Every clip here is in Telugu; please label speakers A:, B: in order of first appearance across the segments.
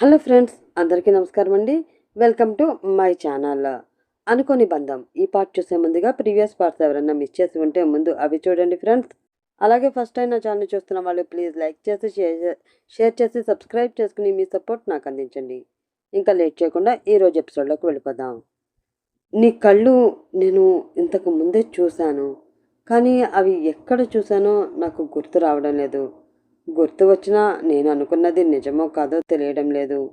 A: హలో ఫ్రెండ్స్ అందరికీ నమస్కారం అండి వెల్కమ్ టు మై ఛానల్. అనుకోని బంధం. ఈ పార్ట్ చూసే ముందుగా ప్రీవియస్ పార్ట్స్ ఎవరైనా మిస్ చేసి ఉంటే ముందు అవి చూడండి ఫ్రెండ్స్. అలాగే ఫస్ట్ టైం నా ఛానల్ చూస్తున్న వాళ్ళు ప్లీజ్ లైక్ చేసి షేర్ షేర్ చేసి సబ్స్క్రైబ్ చేసుకుని మీ సపోర్ట్ నాకు అందించండి. ఇంకా లేట్ చేయకుండా ఈరోజు ఎపిసోడ్లోకి వెళ్ళిపోదాం. నీ కళ్ళు నేను ఇంతకు ముందే చూశాను. కానీ అవి ఎక్కడ చూశానో నాకు గుర్తు రావడం లేదు. గుర్తు వచ్చినా నేను అనుకున్నది నిజమో కాదో తెలియడం లేదు.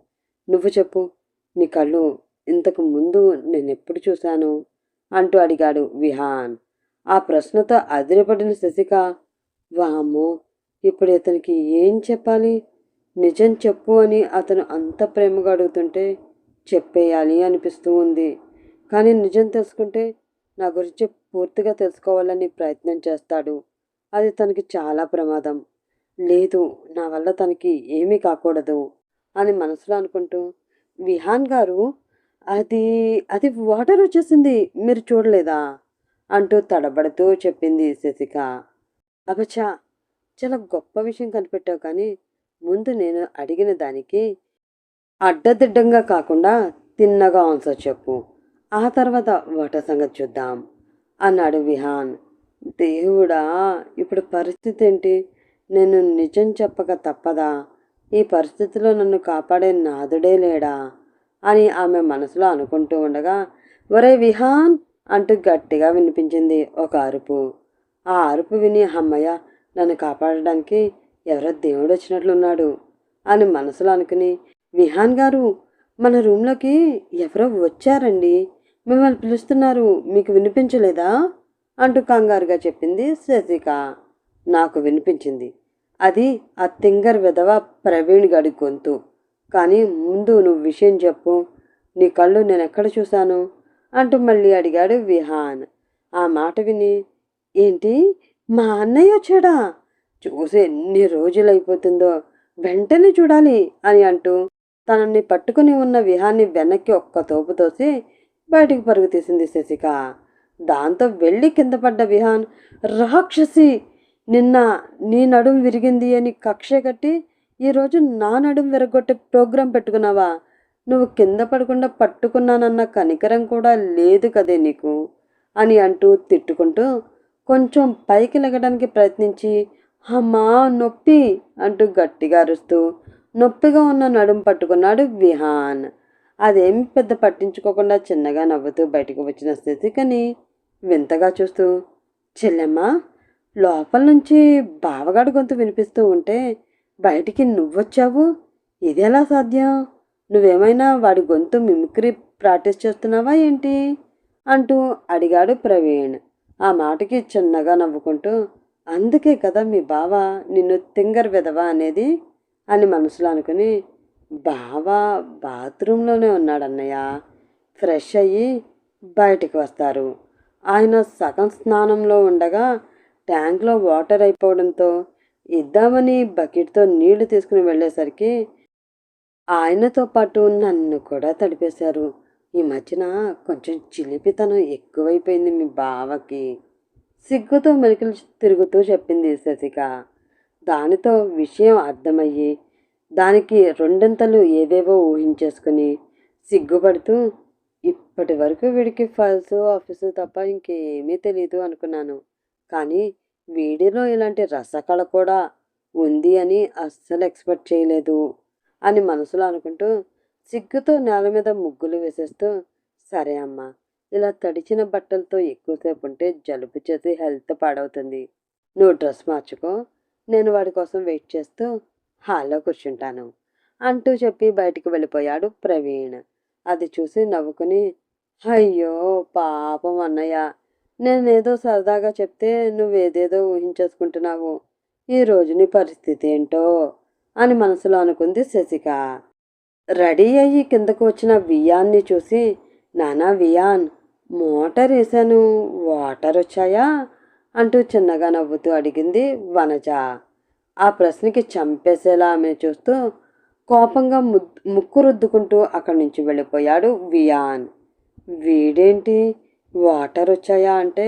A: నువ్వు చెప్పు నీ కళ్ళు ఇంతకు ముందు నేను ఎప్పుడు చూశాను? అంటూ అడిగాడు విహాన్. ఆ ప్రశ్నతో అదిరిపడిన శశిక వామ్మో ఇప్పుడు ఇతనికి ఏం చెప్పాలి? నిజం చెప్పు అని అతను అంత ప్రేమగా అడుగుతుంటే చెప్పేయాలి అనిపిస్తూ ఉంది. కానీ నిజం తెలుసుకుంటే నా గురించి పూర్తిగా తెలుసుకోవాలని ప్రయత్నం చేస్తాడు. అది తనకి చాలా ప్రమాదం. లేదు నా వల్ల తనకి ఏమీ కాకూడదు అని మనసులో అనుకుంటూ విహాన్ గారు అది అది వాటర్ వచ్చేసింది మీరు చూడలేదా? అంటూ తడబడుతూ చెప్పింది శశిక. అబచా చాలా గొప్ప విషయం కనిపెట్టావు కానీ ముందు నేను అడిగిన దానికి అడ్డదిడ్డంగా కాకుండా తిన్నగా ఆన్సర్ చెప్పు. ఆ తర్వాత వాటర్ సంగతి చూద్దాం అన్నాడు విహాన్. దేవుడా ఇప్పుడు పరిస్థితి ఏంటి? నేను నిజం చెప్పక తప్పదా? ఈ పరిస్థితిలో నన్ను కాపాడే నాదుడే లేడా? అని ఆమె మనసులో అనుకుంటూ ఉండగా ఒరే విహాన్! అంటూ గట్టిగా వినిపించింది ఒక అరుపు. ఆ అరుపు విని అమ్మయ్య నన్ను కాపాడడానికి ఎవరో దేవుడు వచ్చినట్లున్నాడు అని మనసులో అనుకుని విహాన్ గారు మన రూమ్లోకి ఎవరో వచ్చారండి? మిమ్మల్ని పిలుస్తున్నారు మీకు వినిపించలేదా? అంటూ కంగారుగా చెప్పింది శశిక. నాకు వినిపించింది. అది ఆ తింగర్ విధవ ప్రవీణ్ గడి గొంతు. కానీ ముందు నువ్వు విషయం చెప్పు. నీ కళ్ళు నేను ఎక్కడ చూశాను? అంటూ మళ్ళీ అడిగాడు విహాన్. ఆ మాట విని ఏంటి? మా అన్నయ్య వచ్చాడా? చూసి ఎన్ని రోజులైపోతుందో వెంటనే చూడాలి అని అంటూ తనని పట్టుకుని ఉన్న విహాన్ని వెనక్కి ఒక్క తోపు తోసి బయటికి పరుగు తీసింది శశిక. దాంతో వెళ్ళి కింద పడ్డ విహాన్ రాక్షసి! నిన్న నీ నడుం విరిగింది అని కక్ష కట్టి ఈరోజు నా నడుం విరగొట్టే ప్రోగ్రాం పెట్టుకున్నావా? నువ్వు కింద పడకుండా పట్టుకున్నానన్న కనికరం కూడా లేదు కదే నీకు? అని అంటూ తిట్టుకుంటూ కొంచెం పైకి లెగడానికి ప్రయత్నించి అమ్మా నొప్పి! అంటూ గట్టిగా అరుస్తూ నొప్పిగా ఉన్న నడుం పట్టుకున్నాడు విహాన్. అదేం పెద్ద పట్టించుకోకుండా చిన్నగా నవ్వుతూ బయటకు వచ్చిన స్థితికని వింతగా చూస్తూ చెల్లెమ్మా లోపల నుంచి బావగాడు గొంతు వినిపిస్తూ ఉంటే బయటికి నువ్వొచ్చావు? ఇది ఎలా సాధ్యం? నువ్వేమైనా వాడి గొంతు మిమిక్రీ ప్రాక్టీస్ చేస్తున్నావా ఏంటి? అంటూ అడిగాడు ప్రవీణ్. ఆ మాటకి చిన్నగా నవ్వుకుంటూ అందుకే కదా మీ బావ నిన్ను తింగర్ విధవా అనేది? అని మనసులో అనుకుని బావ బాత్రూంలోనే ఉన్నాడన్నయ్య. ఫ్రెష్ అయ్యి బయటికి వస్తారు. ఆయన సగం స్నానంలో ఉండగా ట్యాంక్లో వాటర్ అయిపోవడంతో ఇద్దామని బకెట్తో నీళ్ళు తీసుకుని వెళ్ళేసరికి ఆయనతో పాటు నన్ను కూడా తడిపేశారు. ఈ మధ్యన కొంచెం చిలిపితనం ఎక్కువైపోయింది మీ బావకి. సిగ్గుతో మెలికలు తిరుగుతూ చెప్పింది శశిక. దానితో విషయం అర్థమయ్యి దానికి రెండింతలు ఏవేవో ఊహించేసుకుని సిగ్గుపడుతూ ఇప్పటి వరకు వీడికి ఫైల్స్ ఆఫీసు తప్ప ఇంకేమీ తెలియదు అనుకున్నాను. కానీ వీడిలో ఇలాంటి రసకళ కూడా ఉంది అని అస్సలు ఎక్స్పెక్ట్ చేయలేదు అని మనసులో అనుకుంటూ సిగ్గుతో నేల మీద ముగ్గులు వేసేస్తూ సరే అమ్మా ఇలా తడిచిన బట్టలతో ఎక్కువసేపు ఉంటే జలుబు చేసి హెల్త్ పాడవుతుంది. నువ్వు డ్రెస్ మార్చుకో నేను వాడి కోసం వెయిట్ చేస్తూ హాల్లో కూర్చుంటాను అంటూ చెప్పి బయటికి వెళ్ళిపోయాడు ప్రవీణ్. అది చూసి నవ్వుకుని అయ్యో పాపం అన్నయ్య నేనేదో సరదాగా చెప్తే నువ్వేదేదో ఊహించేసుకుంటున్నావు. ఈ నీ పరిస్థితి ఏంటో అని మనసులో అనుకుంది శశిక. రెడీ అయ్యి కిందకు వచ్చిన వియాన్ని చూసి నానా వియాన్ మోటార్ వేసాను వాటర్ వచ్చాయా? అంటూ చిన్నగా నవ్వుతూ అడిగింది వనజ. ఆ ప్రశ్నకి చంపేసేలా ఆమె చూస్తూ కోపంగా ముక్కు రుద్దుకుంటూ అక్కడి నుంచి వెళ్ళిపోయాడు వియాన్. వీడేంటి? వాటర్ వచ్చాయా అంటే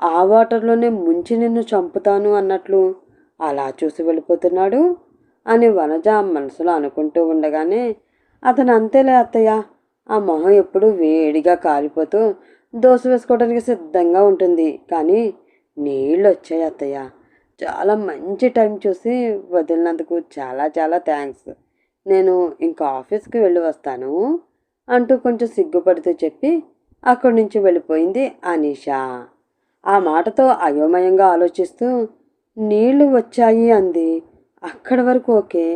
A: ఆ వాటర్లోనే ముంచి నిన్ను చంపుతాను అన్నట్లు. అలా చూసి వెళ్ళిపోతున్నాడు అని వనజ మనసులో అనుకుంటూ ఉండగానే అతను అంతేలే అత్తయ్య ఆ మొహం ఎప్పుడు వేడిగా కాలిపోతూ దోశ వేసుకోవడానికి సిద్ధంగా ఉంటుంది. కానీ నీళ్ళు వచ్చాయి అత్తయ్య. చాలా మంచి టైం చూసి వదిలినందుకు చాలా చాలా థ్యాంక్స్. నేను ఇంకా ఆఫీస్కి వెళ్ళి వస్తాను అంటూ కొంచెం సిగ్గుపడితే చెప్పి అక్కడి నుంచి వెళ్ళిపోయింది అనీషా. ఆ మాటతో అయోమయంగా ఆలోచిస్తూ నీళ్ళు వచ్చాయి అంది. అక్కడి వరకు ఓకే.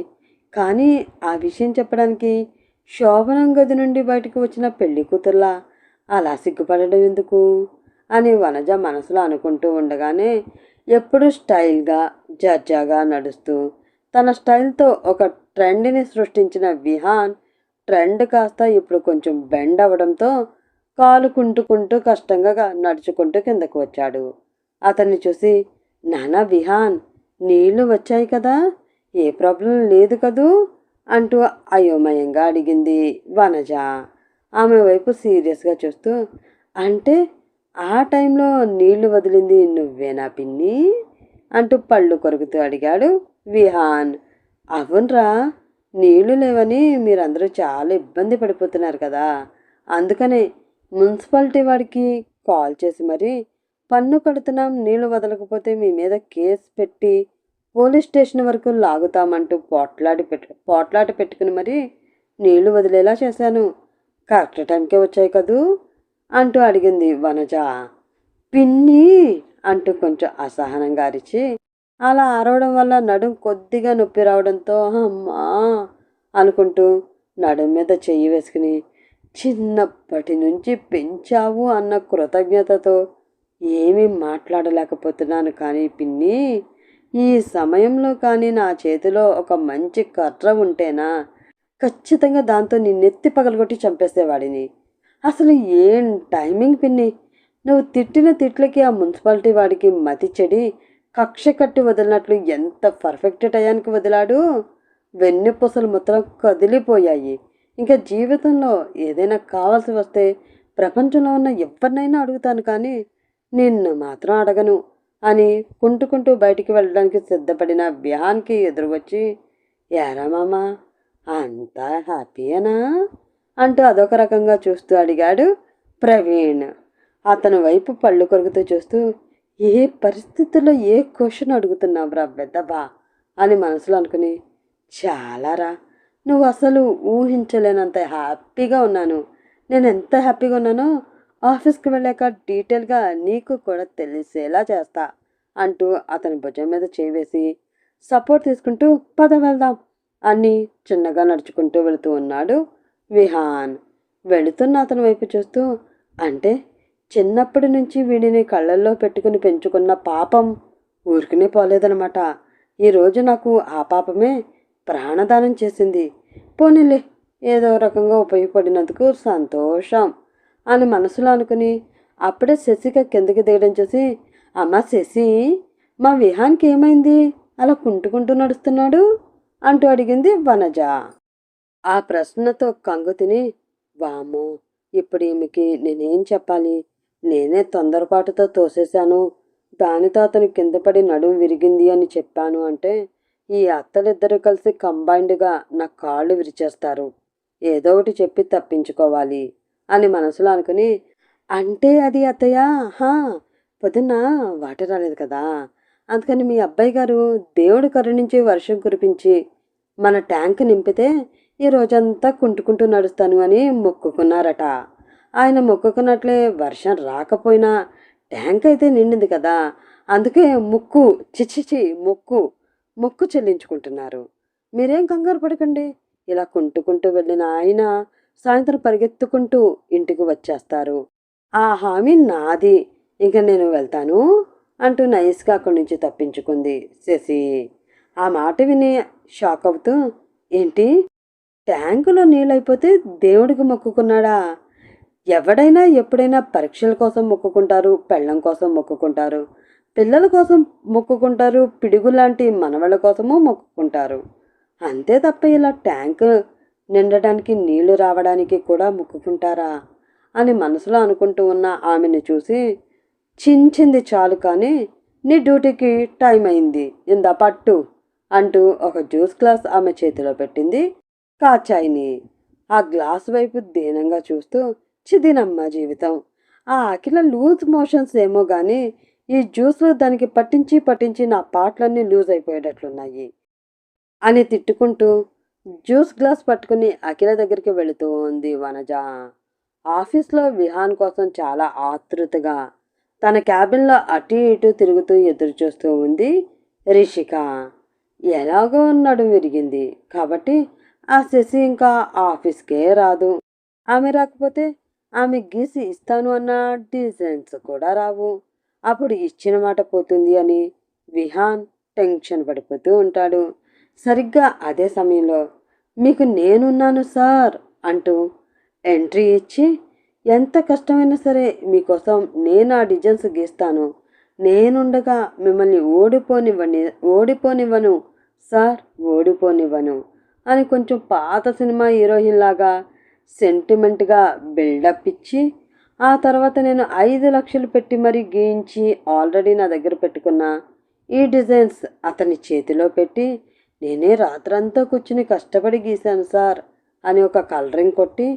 A: కానీ ఆ విషయం చెప్పడానికి శోభనం గది నుండి బయటకు వచ్చిన పెళ్ళి కూతుర్లా? అలా సిగ్గుపడడం ఎందుకు? అని వనజ మనసులో అనుకుంటూ ఉండగానే ఎప్పుడు స్టైల్గా జర్జాగా నడుస్తూ తన స్టైల్తో ఒక ట్రెండ్ని సృష్టించిన విహాన్ ట్రెండ్ కాస్త ఇప్పుడు కొంచెం బెండ్ అవ్వడంతో కాలు కుంటుకుంటూ కష్టంగా నడుచుకుంటూ కిందకు వచ్చాడు. అతన్ని చూసి నానా విహాన్ నీళ్ళు వచ్చాయి కదా ఏ ప్రాబ్లం లేదు కదూ అంటూ అయోమయంగా అడిగింది వనజ. ఆమె వైపు సీరియస్గా చూస్తూ అంటే ఆ టైంలో నీళ్ళు వదిలింది నువ్వేనా పిన్ని అంటూ పళ్ళు కొరుకుతూ అడిగాడు విహాన్. అవునరా నీళ్ళు లేవని మీరందరూ చాలా ఇబ్బంది పడిపోతున్నారు కదా అందుకనే మున్సిపాలిటీ వాడికి కాల్ చేసి మరి పన్ను కడుతున్నాం నీళ్ళు వదలకపోతే మీ మీద కేసు పెట్టి పోలీస్ స్టేషన్ వరకు లాగుతామంటూ పోట్లాడి పెట్టు పోట్లాట పెట్టుకుని మరి నీళ్ళు వదిలేలా చేశాను. కరెక్ట్ టైంకే వచ్చాయి కదూ? అంటూ అడిగింది వనజ. పిన్ని! అంటూ కొంచెం అసహనంగా అరిచి. అలా అరవడం వల్ల నడుం కొద్దిగా నొప్పి రావడంతో అమ్మా అనుకుంటూ నడుం మీద చెయ్యి వేసుకుని చిన్నప్పటి నుంచి పెంచావు అన్న కృతజ్ఞతతో ఏమీ మాట్లాడలేకపోతున్నాను కానీ పిన్ని ఈ సమయంలో కానీ నా చేతిలో ఒక మంచి కర్ర ఉంటేనా? ఖచ్చితంగా దాంతో నిన్నెత్తి నెత్తి పగలగొట్టి చంపేసేవాడిని. అసలు ఏం టైమింగ్ పిన్ని? నువ్వు తిట్టిన తిట్లకి ఆ మున్సిపాలిటీ వాడికి మతి చెడి కక్ష కట్టి వదిలినట్లు ఎంత పర్ఫెక్ట్ టయానికి వదిలాడు? వెన్నెపూసలు మొత్తం కదిలిపోయాయి. ఇంకా జీవితంలో ఏదైనా కావాల్సి వస్తే ప్రపంచంలో ఉన్న ఎవరినైనా అడుగుతాను కానీ నిన్ను మాత్రం అడగను అని కుంటుకుంటూ బయటికి వెళ్ళడానికి సిద్ధపడిన విహాన్కి ఎదురు వచ్చి ఏరా అంతా హ్యాపీయేనా? అంటూ అదొక రకంగా చూస్తూ అడిగాడు ప్రవీణ్. అతని వైపు పళ్ళు కొరుకుతూ చూస్తూ ఏ పరిస్థితుల్లో ఏ క్వశ్చన్ అడుగుతున్నావురా పెద్దబా అని మనసులో అనుకుని చాలారా నువ్వు అసలు ఊహించలేనంత హ్యాపీగా ఉన్నాను. నేను ఎంత హ్యాపీగా ఉన్నానో ఆఫీస్కి వెళ్ళాక డీటెయిల్గా నీకు కూడా తెలిసేలా చేస్తా అంటూ అతని భుజం మీద చేవేసి సపోర్ట్ తీసుకుంటూ పద వెళ్దాం అని చిన్నగా నడుచుకుంటూ వెళుతూ ఉన్నాడు విహాన్. వెళుతున్న అతని వైపు చూస్తూ అంటే చిన్నప్పటి నుంచి వీడిని కళ్ళల్లో పెట్టుకుని పెంచుకున్న పాపం ఊరికినే పోలేదనమాట ఈరోజు నాకు ఆ పాపమే ప్రాణదానం చేసింది. పోనీలే ఏదో రకంగా ఉపయోగపడినందుకు సంతోషం అని మనసులో అనుకుని అప్పుడే శశిక కిందకి దిగడం చూసి అమ్మ శశి మా విహాన్కి ఏమైంది? అలా కుంటుకుంటూ నడుస్తున్నాడు? అంటూ అడిగింది వనజ. ఆ ప్రశ్నతో కంగు తిని వామో ఇప్పుడు ఈమెకి నేనేం చెప్పాలి? నేనే తొందరపాటుతో తోసేశాను. దానితో అతను కింద పడి నడుము విరిగింది అని చెప్పాను అంటే ఈ అత్తలిద్దరూ కలిసి కంబైన్డ్గా నా కాళ్ళు విరిచేస్తారు. ఏదో ఒకటి చెప్పి తప్పించుకోవాలి అని మనసులో అనుకుని అంటే అది అత్తయ్య? హా పొద్దున్న వాటర్ రాలేదు కదా? అందుకని మీ అబ్బాయి గారు దేవుడి కరుణించి వర్షం కురిపించి మన ట్యాంక్ నింపితే ఈ రోజంతా కుంటుకుంటూ నడుస్తాను అని మొక్కుకున్నారట. ఆయన మొక్కుకున్నట్లే వర్షం రాకపోయినా ట్యాంక్ అయితే నిండింది కదా? అందుకే ముక్కు చిచ్చిచి మొక్కు మొక్కు చెల్లించుకుంటున్నారు. మీరేం కంగారు పడకండి. ఇలా కుంటుకుంటూ వెళ్ళిన ఆయన సాయంత్రం పరిగెత్తుకుంటూ ఇంటికి వచ్చేస్తారు. ఆ హామీ నాది. ఇంకా నేను వెళ్తాను అంటూ నైస్గా అక్కడి నుంచి తప్పించుకుంది శశి. ఆ మాట విని షాక్ అవుతూ ఏంటి? ట్యాంకులో నీళ్ళైపోతే దేవుడికి మొక్కుకున్నాడా? ఎవడైనా ఎప్పుడైనా పరీక్షల కోసం మొక్కుకుంటారు పెళ్ళం కోసం మొక్కుకుంటారు. పిల్లల కోసం మొక్కుకుంటారు పిడుగు లాంటి మనవళ్ళ కోసము మొక్కుకుంటారు. అంతే తప్ప ఇలా ట్యాంక్ నిండడానికి నీళ్ళు రావడానికి కూడా మొక్కుకుంటారా? అని మనసులో అనుకుంటూ ఉన్న ఆమెను చూసి చించింది చాలు కానీ నీ డ్యూటీకి టైం అయింది ఇందా పట్టు అంటూ ఒక జ్యూస్ గ్లాస్ ఆమె చేతిలో పెట్టింది కాచాయిని. ఆ గ్లాస్ వైపు దీనంగా చూస్తూ చిదినమ్మ జీవితం. ఆ అఖిల లూజ్ మోషన్స్ ఏమో కానీ ఈ జ్యూస్ దానికి పట్టించి పట్టించి నా పాటలన్నీ లూజ్ అయిపోయేటట్లున్నాయి అని తిట్టుకుంటూ జ్యూస్ గ్లాస్ పట్టుకుని అఖిల దగ్గరికి వెళుతూ ఉంది వనజ. ఆఫీస్లో విహాన్ కోసం చాలా ఆతృతగా తన క్యాబిన్లో అటు ఇటు తిరుగుతూ ఎదురు చూస్తూ ఉంది రిషిక. ఎలాగో ఉన్నాడు విరిగింది కాబట్టి ఆ శశి ఇంకా ఆఫీస్కే రాదు. ఆమె రాకపోతే ఆమె గీసి ఇస్తాను అన్న డిజైన్స్ కూడా రావు. అప్పుడు ఇచ్చిన మాట పోతుంది అని విహాన్ టెన్షన్ పడిపోతూ ఉంటాడు. సరిగ్గా అదే సమయంలో మీకు నేనున్నాను సార్ అంటూ ఎంట్రీ ఇచ్చి ఎంత కష్టమైనా సరే మీకోసం నేను ఆ డిజైన్స్ గీస్తాను. నేనుండగా మిమ్మల్ని ఓడిపోనివ్వని ఓడిపోనివ్వను. సార్ ఓడిపోనివ్వను అని కొంచెం పాత సినిమా హీరోయిన్ లాగా సెంటిమెంట్గా బిల్డప్ ఇచ్చి ఆ తర్వాత నేను ఐదు లక్షలు పెట్టి మరీ గీయించి ఆల్రెడీ నా దగ్గర పెట్టుకున్న ఈ డిజైన్స్ అతని చేతిలో పెట్టి నేనే రాత్రంతా కూర్చుని కష్టపడి గీశాను సార్ అని ఒక కలరింగ్ కొట్టి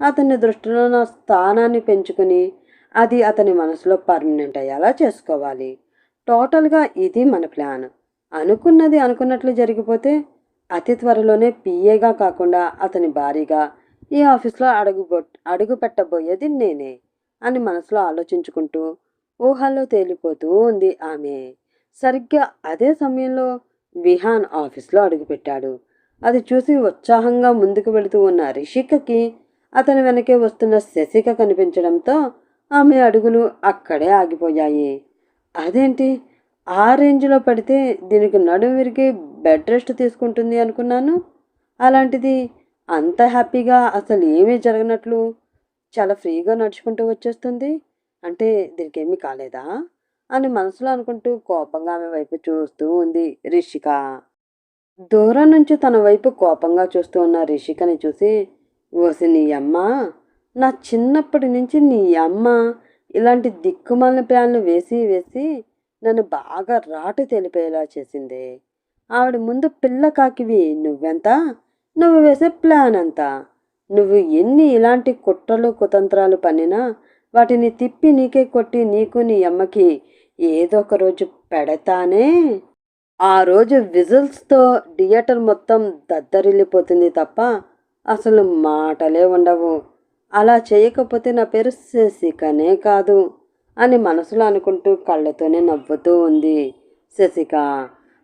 A: అతని దృష్టిలో నా స్థానాన్ని పెంచుకుని అది అతని మనసులో పర్మనెంట్ అయ్యేలా చేసుకోవాలి. టోటల్గా ఇది మన ప్లాన్. అనుకున్నది అనుకున్నట్లు జరిగిపోతే అతి త్వరలోనే పిఏగా కాకుండా అతని భారీగా ఈ ఆఫీస్లో అడుగు అడుగు పెట్టబోయేది నేనే. అని మనసులో ఆలోచించుకుంటూ ఊహల్లో తేలిపోతూ ఉంది ఆమె. సరిగ్గా అదే సమయంలో విహాన్ ఆఫీస్లో అడుగుపెట్టాడు. అది చూసి ఉత్సాహంగా ముందుకు వెళుతూ ఉన్న రిషికకి అతని వెనకే వస్తున్న శశిక కనిపించడంతో ఆమె అడుగులు అక్కడే ఆగిపోయాయి. అదేంటి? ఆ రేంజ్లో పడితే దీనికి నడుము విరిగి బెడ్ రెస్ట్ తీసుకుంటుంది అనుకున్నాను. అలాంటిది అంత హ్యాపీగా అసలు ఏమీ జరగనట్లు చాలా ఫ్రీగా నడుచుకుంటూ వచ్చేస్తుంది. అంటే దీనికేమీ కాలేదా? అని మనసులో అనుకుంటూ కోపంగా ఆమె వైపు చూస్తూ ఉంది రిషిక. దూరం నుంచి తన వైపు కోపంగా చూస్తూ ఉన్న రిషికని చూసి ఓసి నీ అమ్మ నా చిన్నప్పటి నుంచి నీ అమ్మ ఇలాంటి దిక్కుమాలిన ప్లాన్లు వేసి వేసి నన్ను బాగా రాటు తెలిపేలా చేసింది. ఆవిడ ముందు పిల్ల కాకివి నువ్వెంత? నువ్వు వేసే ప్లాన్ అంతా. నువ్వు ఎన్ని ఇలాంటి కుట్రలు కుతంత్రాలు పన్నినా వాటిని తిప్పి నీకే కొట్టి నీకు నీ అమ్మకి ఏదో ఒక రోజు పెడతానే. ఆ రోజు విజిల్స్తో థియేటర్ మొత్తం దద్దరిల్లిపోతుంది తప్ప అసలు మాటలే ఉండవు. అలా చేయకపోతే నా పేరు శశికనే కాదు అని మనసులో అనుకుంటూ కళ్ళతోనే నవ్వుతూ ఉంది శశిక.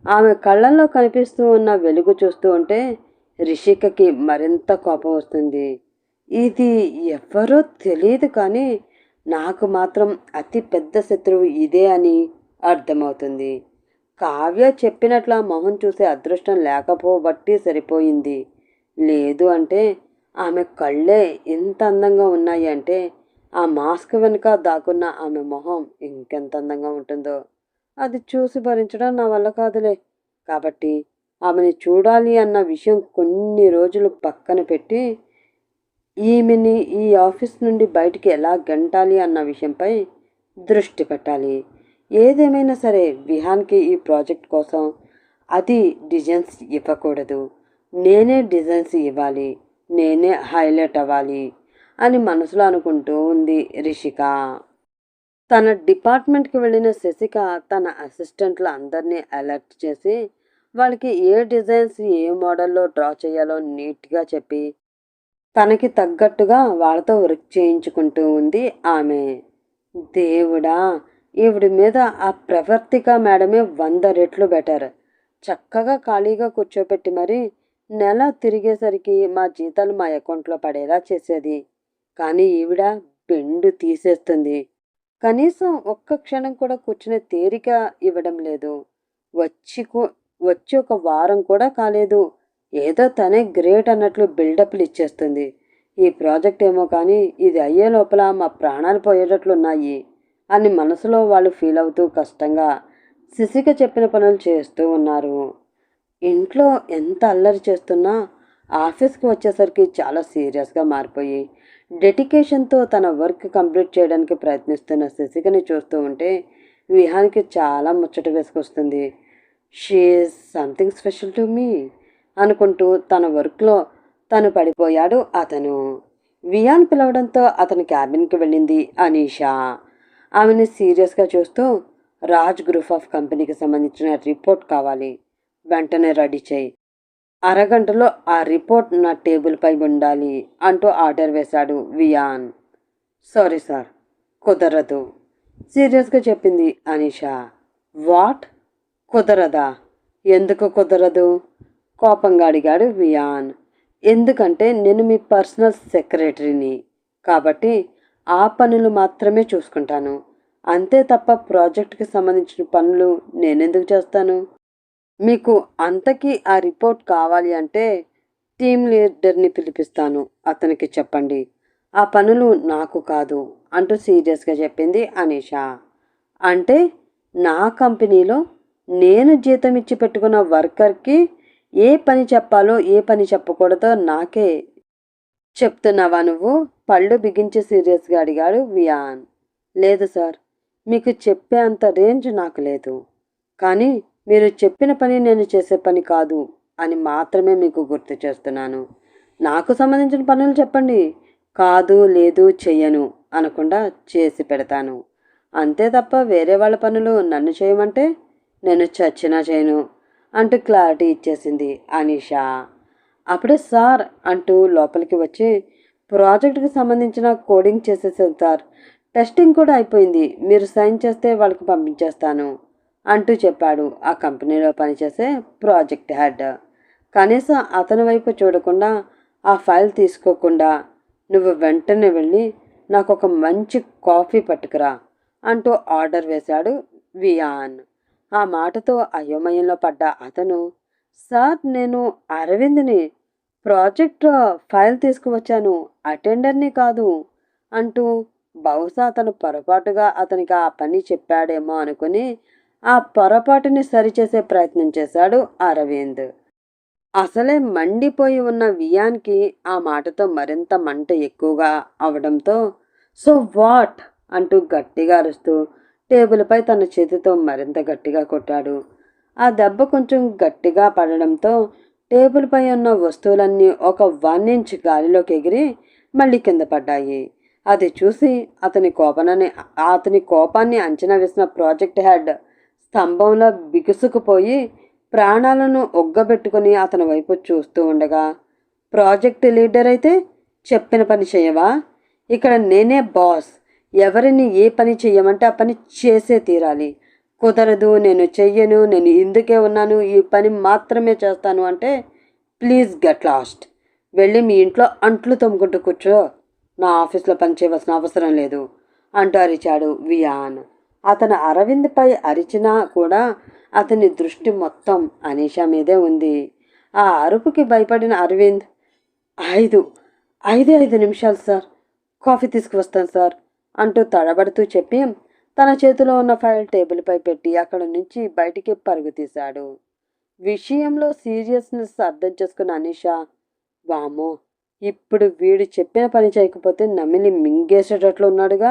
A: ఆమె కళ్ళల్లో కనిపిస్తూ ఉన్న వెలుగు చూస్తూ ఉంటే రిషికకి మరింత కోపం వస్తుంది. ఇది ఎవరో తెలియదు కానీ నాకు మాత్రం అతి పెద్ద శత్రువు ఇదే అని అర్థమవుతుంది. కావ్య చెప్పినట్ల మొహం చూసే అదృష్టం లేకపోబట్టి సరిపోయింది. లేదు అంటే ఆమె కళ్ళే ఎంత అందంగా ఉన్నాయి అంటే ఆ మాస్క్ వెనుక దాక్కున్న ఆమె మొహం ఇంకెంత అందంగా ఉంటుందో. అది చూసి భరించడం నా వల్ల కాదులే. కాబట్టి ఆమెని చూడాలి అన్న విషయం కొన్ని రోజులు పక్కన పెట్టి ఈమెని ఈ ఆఫీస్ నుండి బయటికి ఎలా గంటాలి అన్న విషయంపై దృష్టి పెట్టాలి. ఏదేమైనా సరే విహాన్కి ఈ ప్రాజెక్ట్ కోసం అది డిజైన్స్ ఇవ్వకూడదు. నేనే డిజైన్స్ ఇవ్వాలి. నేనే హైలైట్ అవ్వాలి అని మనసులో అనుకుంటూ ఉంది రిషిక. తన డిపార్ట్మెంట్కి వెళ్ళిన శశిక తన అసిస్టెంట్లు అందరినీ అలర్ట్ చేసి వాళ్ళకి ఏ డిజైన్స్ ఏ మోడల్లో డ్రా చేయాలో నీట్గా చెప్పి తనకి తగ్గట్టుగా వాళ్ళతో వర్క్ చేయించుకుంటూ ఉంది ఆమె. దేవుడా! ఈవిడి మీద ఆ ప్రవర్తిక మేడమే వంద రెట్లు బెటర్. చక్కగా ఖాళీగా కూర్చోపెట్టి మరి నెల తిరిగేసరికి మా జీతాలు మా అకౌంట్లో పడేలా చేసేది. కానీ ఈవిడ బెండు తీసేస్తుంది. కనీసం ఒక్క క్షణం కూడా కూర్చునే తేరిక ఇవ్వడం లేదు. వచ్చి వచ్చి ఒక వారం కూడా కాలేదు. ఏదో తనే గ్రేట్ అన్నట్లు బిల్డప్లు ఇచ్చేస్తుంది. ఈ ప్రాజెక్ట్ ఏమో కానీ ఇది అయ్యే లోపల మా ప్రాణాలు పోయేటట్లున్నాయి అని మనసులో వాళ్ళు ఫీల్ అవుతూ కష్టంగా శిశిక చెప్పిన పనులు చేస్తూ ఉన్నారు. ఇంట్లో ఎంత అల్లరి చేస్తున్నా ఆఫీస్కి వచ్చేసరికి చాలా సీరియస్గా మారిపోయి డెడికేషన్తో తన వర్క్ కంప్లీట్ చేయడానికి ప్రయత్నిస్తున్న శశికని చూస్తూ ఉంటే విహానికి చాలా ముచ్చట వేసుకొస్తుంది. She is something special to me అనుకుంటూ తన వర్క్లో తను పడిపోయాడు అతను. వియాన్ పిలవడంతో అతని క్యాబిన్కి వెళ్ళింది అనీషా. ఆమెని సీరియస్గా చూస్తూ రాజ్ గ్రూప్ ఆఫ్ కంపెనీకి సంబంధించిన రిపోర్ట్ కావాలి. వెంటనే రెడీ చేయి. అరగంటలో ఆ రిపోర్ట్ నా టేబుల్పై ఉండాలి అంటూ ఆర్డర్ వేశాడు వియాన్. సారీ సార్ కుదరదు సీరియస్గా చెప్పింది అనీషా. వాట్ కుదరదా? ఎందుకు కుదరదు? కోపంగా అడిగాడు వియాన్. ఎందుకంటే నేను మీ పర్సనల్ సెక్రటరీని. కాబట్టి ఆ పనులు మాత్రమే చూసుకుంటాను. అంతే తప్ప ప్రాజెక్టుకి సంబంధించిన పనులు నేనెందుకు చేస్తాను? మీకు అంతకీ ఆ రిపోర్ట్ కావాలి అంటే టీమ్ లీడర్ని పిలిపిస్తాను. అతనికి చెప్పండి. ఆ పనులు నాకు కాదు అంటూ సీరియస్గా చెప్పింది అనీషా. అంటే నా కంపెనీలో నేను జీతం ఇచ్చి పెట్టుకున్న వర్కర్కి ఏ పని చెప్పాలో ఏ పని చెప్పకూడదో నాకే చెప్తున్నావా నువ్వు? పళ్ళు బిగించి సీరియస్గా అడిగాడు వియాన్. లేదు సార్ మీకు చెప్పే అంత రేంజ్ నాకు లేదు. కానీ మీరు చెప్పిన పని నేను చేసే పని కాదు అని మాత్రమే మీకు గుర్తు చేస్తున్నాను. నాకు సంబంధించిన పనులు చెప్పండి. కాదు లేదు చెయ్యను అనకుండా చేసి పెడతాను. అంతే తప్ప వేరే వాళ్ళ పనులు నన్ను చేయమంటే నేను చచ్చినా చేయను అంటూ క్లారిటీ ఇచ్చేసింది అనీషా. అప్పుడే సార్ అంటూ లోపలికి వచ్చి ప్రాజెక్టుకి సంబంధించిన కోడింగ్ చేసేసాను సార్. టెస్టింగ్ కూడా అయిపోయింది. మీరు సైన్ చేస్తే వాళ్ళకి పంపించేస్తాను అంటూ చెప్పాడు ఆ కంపెనీలో పనిచేసే ప్రాజెక్ట్ హెడ్. కనీసం అతని వైపు చూడకుండా ఆ ఫైల్ తీసుకోకుండా నువ్వు వెంటనే వెళ్ళి నాకు ఒక మంచి కాఫీ పట్టుకురా అంటూ ఆర్డర్ వేశాడు వియాన్. ఆ మాటతో అయోమయంలో పడ్డ అతను సార్ నేను అరవింద్ని ప్రాజెక్ట్ ఫైల్ తీసుకువచ్చాను అటెండర్ని కాదు అంటూ బహుశా అతను పొరపాటుగా అతనికి ఆ పని చెప్పాడేమో అనుకుని ఆ పొరపాటుని సరిచేసే ప్రయత్నం చేశాడు అరవింద్. అసలే మండిపోయి ఉన్న వియాన్కి ఆ మాటతో మరింత మంట ఎక్కువగా అవడంతో సో వాట్? అంటూ గట్టిగా అరుస్తూ టేబుల్పై తన చేతితో మరింత గట్టిగా కొట్టాడు. ఆ దెబ్బ కొంచెం గట్టిగా పడడంతో టేబుల్పై ఉన్న వస్తువులన్నీ ఒక వన్ ఇంచ్ గాలిలోకి ఎగిరి మళ్ళీ కింద పడ్డాయి. అది చూసి అతని కోపనని అతని కోపాన్ని అంచనా వేసిన ప్రాజెక్ట్ హెడ్ స్తంభంలో బిగుసుకుపోయి ప్రాణాలను ఒగ్గబెట్టుకుని అతని వైపు చూస్తూ ఉండగా ప్రాజెక్ట్ లీడర్ అయితే చెప్పిన పని చేయవా? ఇక్కడ నేనే బాస్. ఎవరిని ఏ పని చెయ్యమంటే ఆ పని చేసే తీరాలి. కుదరదు నేను చెయ్యను నేను ఇందుకే ఉన్నాను ఈ పని మాత్రమే చేస్తాను అంటే ప్లీజ్ గెట్ లాస్ట్. వెళ్ళి మీ ఇంట్లో అంట్లు తోముకుంటూ కూర్చో. నా ఆఫీస్లో పని చేయవలసిన అవసరం లేదు అంటూ అరిచాడు వియాన్. అతను అరవింద్పై అరిచినా కూడా అతని దృష్టి మొత్తం అనీషా మీదే ఉంది. ఆ అరుపుకి భయపడిన అరవింద్ ఐదు ఐదే ఐదు నిమిషాలు సార్ కాఫీ తీసుకువస్తాను సార్ అంటూ తడబడుతూ చెప్పి తన చేతిలో ఉన్న ఫైల్ టేబుల్పై పెట్టి అక్కడ నుంచి బయటికి పరుగు తీశాడు విషయంలో సీరియస్నెస్ అర్థం చేసుకున్న అనీషా వామో ఇప్పుడు వీడు చెప్పిన పని చేయకపోతే నమిలి మింగేసేటట్లు ఉన్నాడుగా.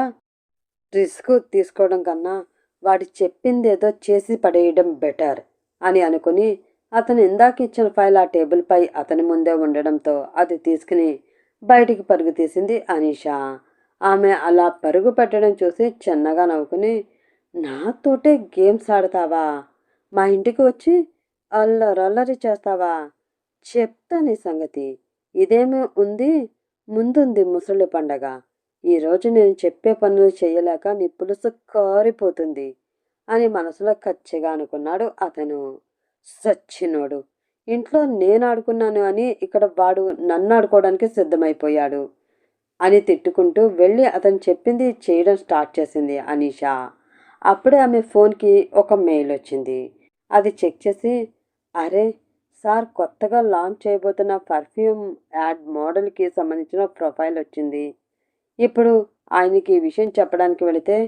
A: రిస్క్ తీసుకోవడం కన్నా వాడి చెప్పింది ఏదో చేసి పడేయడం బెటర్ అని అనుకుని అతను ఇందాక ఇచ్చిన ఫైల్ ఆ టేబుల్పై అతని ముందే ఉండడంతో అది తీసుకుని బయటికి పరుగు తీసింది అనీషా. ఆమె అలా పరుగు పెట్టడం చూసి చిన్నగా నవ్వుకుని నాతోటే గేమ్స్ ఆడతావా? మా ఇంటికి వచ్చి అల్లరల్లరి చేస్తావా? చెప్తా నీ సంగతి. ఇదేమీ ఉంది? ముందుంది ముసలి పండగ. ఈరోజు నేను చెప్పే పనులు చేయలేక నీ పులుసు కారిపోతుంది అని మనసులో కచ్చిగా అనుకున్నాడు అతను. సచ్చినోడు ఇంట్లో నేను ఆడుకున్నాను అని ఇక్కడ వాడు నన్ను ఆడుకోవడానికి సిద్ధమైపోయాడు. అని తిట్టుకుంటూ వెళ్ళి అతను చెప్పింది చేయడం స్టార్ట్ చేసింది అనీషా. అప్పుడే ఆమె ఫోన్కి ఒక మెయిల్ వచ్చింది. అది చెక్ చేసి అరే సార్ కొత్తగా లాంచ్ చేయబోతున్న పర్ఫ్యూమ్ యాడ్ మోడల్కి సంబంధించిన ప్రొఫైల్ వచ్చింది. ఇప్పుడు ఆయనకి ఈ విషయం చెప్పడానికి వెళితే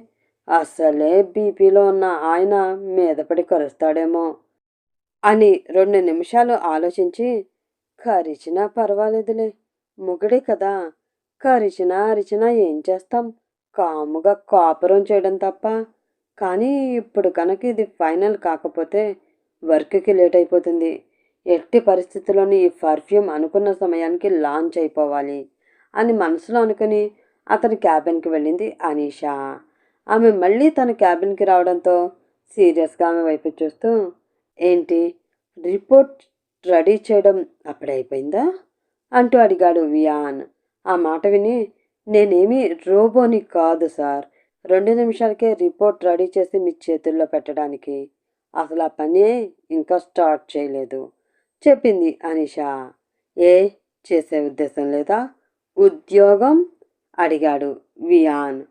A: అసలే బీపీలో ఉన్న ఆయన మీదపడి కరుస్తాడేమో అని రెండు నిమిషాలు ఆలోచించి కరిచినా పర్వాలేదులే మొగుడే కదా కరిచినా అరిచినా ఏం చేస్తాం? కాముగా కాపురం చేయడం తప్ప. కానీ ఇప్పుడు కనుక ఇది ఫైనల్ కాకపోతే వర్క్కి లేట్ అయిపోతుంది. ఎట్టి పరిస్థితుల్లోని ఈ పర్ఫ్యూమ్ అనుకున్న సమయానికి లాంచ్ అయిపోవాలి అని మనసులో అనుకుని అతని క్యాబిన్కి వెళ్ళింది అనీషా. ఆమె మళ్ళీ తన క్యాబిన్కి రావడంతో సీరియస్గా ఆమె వైపు చూస్తూ ఏంటి? రిపోర్ట్ రెడీ చేయడం అప్పుడే అయిపోయిందా? అంటూ అడిగాడు వియాన్. ఆ మాట విని నేనేమీ రోబోని కాదు సార్. రెండు నిమిషాలకే రిపోర్ట్ రెడీ చేసి మీ చేతుల్లో పెట్టడానికి. అసలు ఆ పని ఇంకా స్టార్ట్ చేయలేదు. చెప్పింది అనిషా. ఏ చేసే ఉద్దేశం లేదా? ఉద్యోగం? అడిగాడు వియాన్.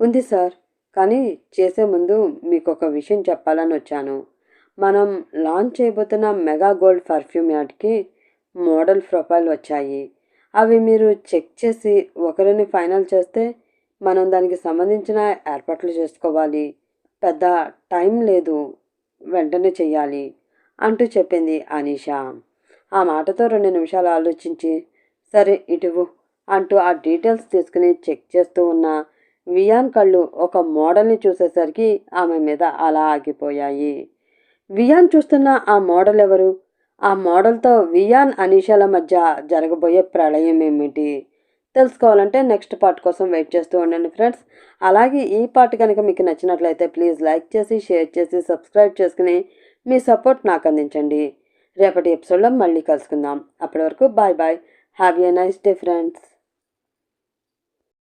A: ఉంది సార్ కానీ చేసే ముందు మీకు ఒక విషయం చెప్పాలని వచ్చాను. మనం లాంచ్ చేయబోతున్న మెగా గోల్డ్ పర్ఫ్యూమ్ యాడ్కి మోడల్ ప్రొఫైల్ వచ్చాయి. అవి మీరు చెక్ చేసి ఒకరిని ఫైనల్ చేస్తే మనం దానికి సంబంధించిన ఏర్పాట్లు చేసుకోవాలి. పెద్ద టైం లేదు. వెంటనే చెయ్యాలి అంటూ చెప్పింది అనీషా. ఆ మాటతో రెండు నిమిషాలు ఆలోచించి సరే ఇటువు అంటూ ఆ డీటెయిల్స్ తీసుకుని చెక్ చేస్తూ ఉన్న వియాన్ కళ్ళు ఒక మోడల్ని చూసేసరికి ఆమె మీద అలా ఆగిపోయాయి. వియాన్ చూస్తున్న ఆ మోడల్ ఎవరు? ఆ మోడల్తో వియాన్ అనీషాల మధ్య జరగబోయే ప్రళయం ఏమిటి? తెలుసుకోవాలంటే నెక్స్ట్ పార్ట్ కోసం వెయిట్ చేస్తూ ఉండండి ఫ్రెండ్స్. అలాగే ఈ పార్ట్ కనుక మీకు నచ్చినట్లయితే ప్లీజ్ లైక్ చేసి షేర్ చేసి సబ్స్క్రైబ్ చేసుకుని మీ సపోర్ట్ నాకు అందించండి. రేపటి ఎపిసోడ్లో మళ్ళీ కలుసుకుందాం. అప్పటి వరకు bye bye. Have a nice day friends